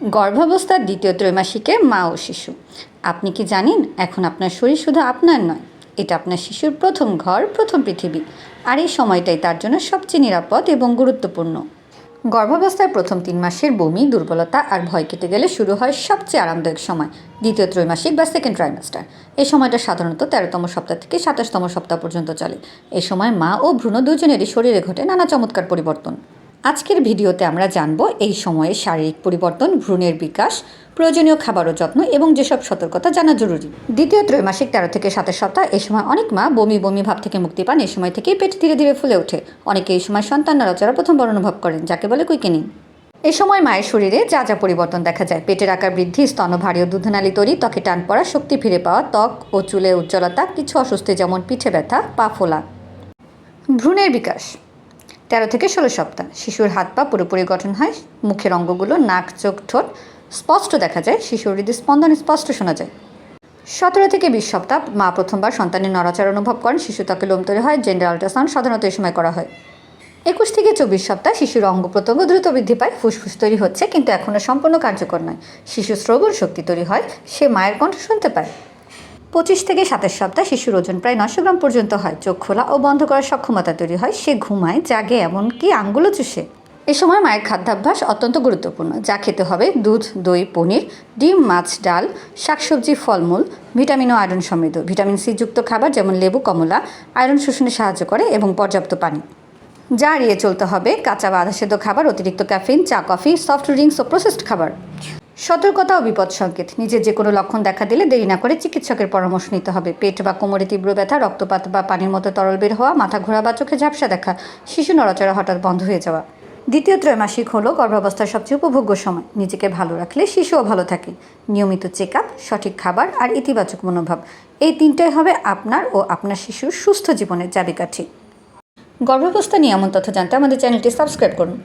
গর্ভাবস্থার দ্বিতীয় ত্রৈমাসিকে মা ও শিশু। আপনি কি জানেন, এখন আপনার শরীর শুধু আপনার নয়, এটা আপনার শিশুর প্রথম ঘর, প্রথম পৃথিবী। আর এই সময়টাই তার জন্য সবচেয়ে নিরাপদ এবং গুরুত্বপূর্ণ। গর্ভাবস্থায় প্রথম তিন মাসের বমি, দুর্বলতা আর ভয় কেটে গেলে শুরু হয় সবচেয়ে আরামদায়ক সময়, দ্বিতীয় ত্রৈমাসিক বা সেকেন্ড ট্রাইমাস্টার এই সময়টা সাধারণত তেরোতম সপ্তাহ থেকে সাতাশতম সপ্তাহ পর্যন্ত চলে। এই সময় মা ও ভ্রূণ দুজনেরই শরীরে ঘটে নানা চমৎকার পরিবর্তন। আজকের ভিডিওতে আমরা জানব এই সময়ে শারীরিক পরিবর্তন, ভ্রূণের বিকাশ, প্রয়োজনীয় খাবার ও যত্ন এবং যেসব সতর্কতা জানা জরুরি। দ্বিতীয় ত্রৈমাসিক তেরো থেকে সাতের সপ্তাহ এই সময় অনেক মা বমি বমি ভাব থেকে মুক্তি পান এই সময় থেকেই পেট ধীরে ধীরে ফুলে ওঠে। অনেকে এই সময় সন্তান নড়াচড়া প্রথমবার অনুভব করেন, যাকে বলে কুইকেনিং। এ সময় মায়ের শরীরে যা যা পরিবর্তন দেখা যায়, পেটের আকার বৃদ্ধি, স্তন ভারী ও দুধনালী তৈরি, ত্বকে টান পড়া, শক্তি ফিরে পাওয়া, ত্বক ও চুলে উজ্জ্বলতা, কিছু অস্বস্তি যেমন পিঠে ব্যথা, পা ফোলা। ভ্রূণের বিকাশ। তেরো থেকে ষোলো সপ্তাহ। শিশুর হাত পা পুরোপুরি গঠন হয়, মুখের অঙ্গগুলো নাক, চোখ, ঠোঁট স্পষ্ট দেখা যায়, শিশুর হৃদস্পন্দন স্পষ্ট শোনা যায়। সতেরো থেকে বিশ সপ্তাহ, মা প্রথমবার সন্তানের নড়াচড়া অনুভব করেন, শিশু লোম তৈরি হয়, জেন্ডার আল্ট্রাসাউন্ড সাধারণত এই সময় করা হয়। একুশ থেকে চব্বিশ সপ্তাহ, শিশুর অঙ্গ প্রত্যঙ্গ দ্রুত বৃদ্ধি পায়, ফুসফুস তৈরি হচ্ছে, কিন্তু এখনও সম্পূর্ণ কার্যকর নয়। শিশু শ্রবণ শক্তি তৈরি হয়, সে মায়ের কণ্ঠ শুনতে পায়। পঁচিশ থেকে সাতাশ সপ্তাহ শিশুর ওজন প্রায় নশো গ্রাম পর্যন্ত হয়। চোখ খোলা ও বন্ধ করার সক্ষমতা তৈরি হয়। সে ঘুমায়, জাগে এমনকি আঙ্গুলও চুষে। এ সময় মায়ের খাদ্যাভ্যাস অত্যন্ত গুরুত্বপূর্ণ, যা খেতে হবে দুধ, দই, পনির, ডিম, মাছ, ডাল, শাকসবজি, ফলমূল, ভিটামিন ও আয়রন সমৃদ্ধ। ভিটামিন সি যুক্ত খাবার যেমন লেবু, কমলা, আয়রন শোষণে সাহায্য করে এবং পর্যাপ্ত পানি। যা এড়িয়ে চলতে হবে কাঁচা বা আধা সেদ্ধ খাবার, অতিরিক্ত ক্যাফিন, চা, কফি, সফট ড্রিঙ্কস ও প্রসেসড খাবার। সতর্কতা ও বিপদ সংকেত। নিজের যে কোনো লক্ষণ দেখা দিলে দেরি না করে চিকিৎসকের পরামর্শ নিতে হবে। পেট বা কোমরে তীব্র ব্যথা, রক্তপাত বা পানির মতো তরল বের হওয়া, মাথা ঘোরা বা চোখে ঝাপসা দেখা, শিশু নড়াচড়া হঠাৎ বন্ধ হয়ে যাওয়া। দ্বিতীয় ত্রৈমাসিক হলো গর্ভাবস্থার সবচেয়ে উপভোগ্য সময়। নিজেকে ভালো রাখলে শিশুও ভালো থাকে। নিয়মিত চেক আপ সঠিক খাবার আর ইতিবাচক মনোভাব। এই তিনটাই হবে আপনার ও আপনার শিশুর সুস্থ জীবনের চাবিকাঠি। গর্ভাবস্থা নিয়ে এমন তথ্য জানতে আমাদের চ্যানেলটি সাবস্ক্রাইব করুন।